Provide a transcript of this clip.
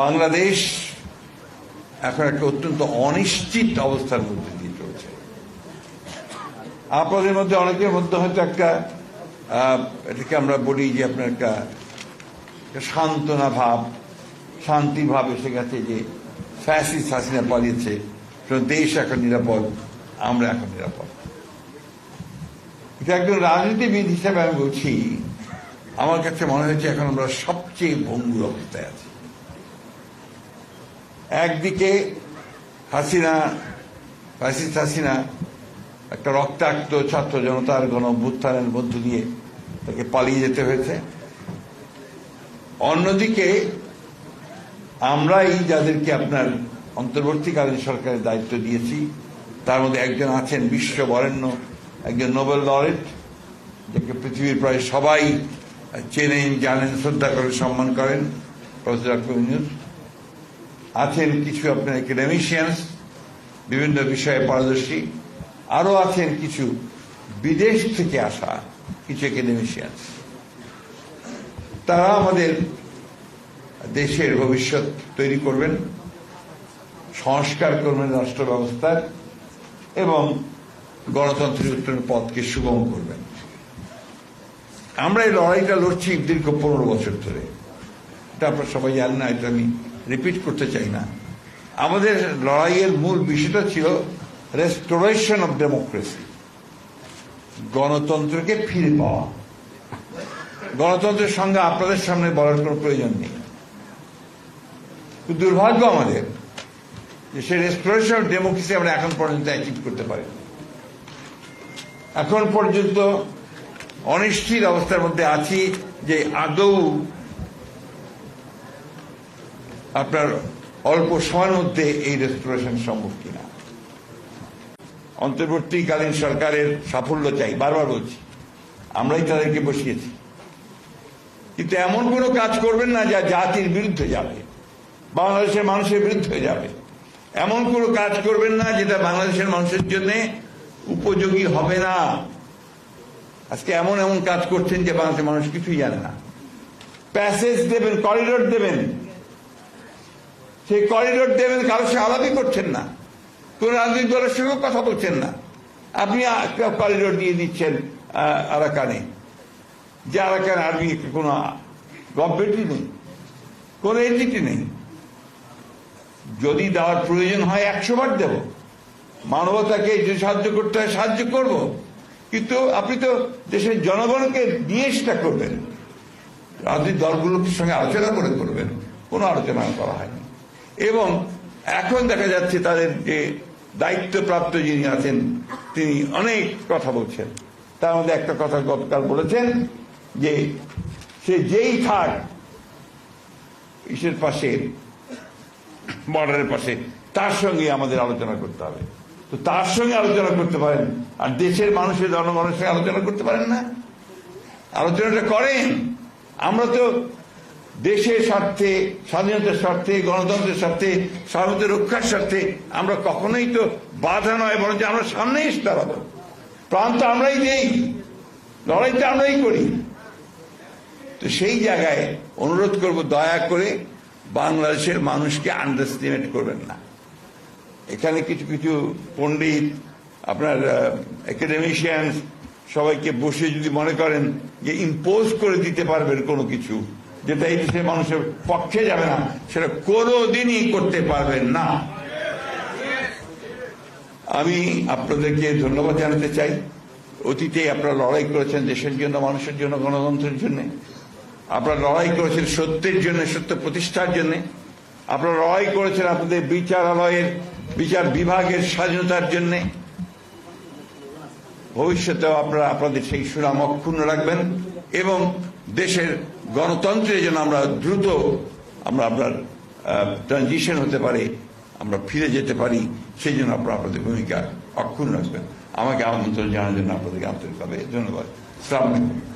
বাংলাদেশ এখন একটা অত্যন্ত অনিশ্চিত অবস্থার মধ্যে দিয়ে চলছে। আপনাদের মধ্যে অনেকের মধ্যে হয়তো একটা এটাকে আমরা বলি যে আপনার একটা সান্ত্বনা ভাব, শান্তি ভাব এসে গেছে যে ফ্যাসিস হাসিনা পালিয়েছে দেশ এখন নিরাপদ, আমরা এখন নিরাপদ। এটা একজন রাজনীতিবিদ হিসেবে আমি বলছি, আমার কাছে মনে হয়েছে এখন আমরা সবচেয়ে ভঙ্গুর অবস্থায় আছি। একদিকে হাসিনা, ফ্যাসিস্ট হাসিনা, একটা রক্তাক্ত ছাত্র জনতার গণ অভ্যুত্থানের মধ্য দিয়ে তাকে পালিয়ে যেতে হয়েছে। অন্যদিকে আমরাই যাদেরকে আপনার অন্তর্বর্তীকালীন সরকারের দায়িত্ব দিয়েছি, তার মধ্যে একজন আছেন বিশ্ব বরেণ্য একজন নোবেল লরেট, যাকে পৃথিবীর প্রায় সবাই চেনেন, জানেন, শ্রদ্ধা করেন সম্মান করেন, প্রফেসর ইউনুস। আছেন কিছু আপনার একাডেমিশিয়ানস বিভিন্ন বিষয়ে পারদর্শী, আরও আছেন কিছু বিদেশ থেকে আসা কিছু একাডেমিশিয়ানস তারা আমাদের দেশের ভবিষ্যৎ তৈরি করবেন, সংস্কার করবেন রাষ্ট্র ব্যবস্থার এবং গণতন্ত্রের উত্তরের পথকে সুগম করবেন। আমরা এই লড়াইটা লড়ছি দীর্ঘ পনেরো বছর ধরে। এটা আপনারা সবাই জানেন না এটা আমি রিপিট করতে চাই না। আমাদের লড়াইয়ের মূল বিষয়টা ছিল রেস্টোরেশন অফ ডেমোক্রেসি গণতন্ত্রকে ফিরে পাওয়া। গণতন্ত্রের সঙ্গে আপনাদের সামনে বলার কোনো প্রয়োজন নেই। দুর্ভাগ্য আমাদের যে সেই রেস্টোরেশন অফ ডেমোক্রেসি আমরা এখন পর্যন্ত অ্যাচিভ করতে পারি এখন পর্যন্ত অনিশ্চিত অবস্থার মধ্যে আছি যে আদৌ আপনার অল্প সময়ের মধ্যে এই রেস্টোরেশন সম্ভব কিনা? অন্তর্বর্তীকালীন সরকারের সাফল্য চাই, বারবার বলছি। আমরাই তাদেরকে বসিয়েছি। কিন্তু এমন কোনো কাজ করবেন না যা জাতির বিরুদ্ধে যাবে, বাংলাদেশের মানুষের বিরুদ্ধে যাবে। এমন কোনো কাজ করবেন না যেটা বাংলাদেশের মানুষের জন্য উপযোগী হবে না। আজকে এমন এমন কাজ করছেন যে বাংলাদেশের মানুষ কিছুই জানে না। প্যাসেজ দেবেন করিডোর দেবেন সেই করিডোর দেবেন কারোর সঙ্গে আলাপই করছেন না। কোন রাজনৈতিক দলের সঙ্গেও কথা বলছেন না। আপনি করিডোর দিয়ে দিচ্ছেন আরাকানে। যে আরাকান আর্মি কোনো গভর্নমেন্টই নেই? কোনো এন্টিটি নেই। যদি দেওয়ার প্রয়োজন হয় একশো বার দেব। মানবতাকে যে সাহায্য করতে হয় সাহায্য করব। কিন্তু আপনি তো দেশের জনগণকে দিয়ে সেটা করবেন। রাজনৈতিক দলগুলোর সঙ্গে আলোচনা করে করবেন। কোনো আলোচনা করা হয়নি। এবং এখন দেখা যাচ্ছে তাদের যে দায়িত্বপ্রাপ্ত যিনি আছেন, তিনি অনেক কথা বলছেন। তার মধ্যে একটা কথা গতকাল বলেছেন যে সে যেই থাক ইসের পাশে বর্ডারের পাশে, তার সঙ্গে আমাদের আলোচনা করতে হবে। তো তার সঙ্গে আলোচনা করতে পারেন, আর দেশের মানুষের, জনগণের সঙ্গে আলোচনা করতে পারেন না। আলোচনাটা করেন। আমরা তো দেশের স্বার্থে, স্বাধীনতার স্বার্থে, গণতন্ত্রের স্বার্থে স্বাধীনতা রক্ষার স্বার্থে আমরা কখনোই তো বাধা নয়, বরঞ্চ আমরা সামনে দাঁড়াবো। প্রাণ তো আমরাই দেই, লড়াই তো আমরাই করি। তো সেই জায়গায় অনুরোধ করব, দয়া করে বাংলাদেশের মানুষকে আন্ডারস্টিমেট করবেন না। এখানে কিছু কিছু পণ্ডিত, আপনার একাডেমিশিয়ান সবাইকে বসে যদি মনে করেন যে ইম্পোজ করে দিতে পারবেন কোনো কিছু যেটা এই দেশের মানুষের পক্ষে যাবে না, সেটা কোনোদিনই করতে পারবেন না। আমি আপনাদেরকে ধন্যবাদ জানাতে চাই। অতীতে আপনারা লড়াই করেছেন দেশের জন্য, মানুষের জন্য, গণতন্ত্রের জন্য। আপনারা লড়াই করেছেন সত্যের জন্য, সত্য প্রতিষ্ঠার জন্য। আপনারা লড়াই করেছেন আপনাদের বিচারালয়ের, বিচার বিভাগের স্বাধীনতার জন্য। ভবিষ্যতেও আপনারা, আপনাদের সেই সুনাম অক্ষুণ্ণ রাখবেন এবং দেশের গণতন্ত্রের যেন আমরা দ্রুত আমরা আপনার ট্রানজিশন হতে পারি, আমরা ফিরে যেতে পারি, সেই জন্য আপনার আপনাদের ভূমিকা অক্ষুণ্ণ রাখবেন। আমাকে আমন্ত্রণ জানার জন্য আপনাদেরকে আন্তরিকভাবে ধন্যবাদ। সালাম আলাইকুম।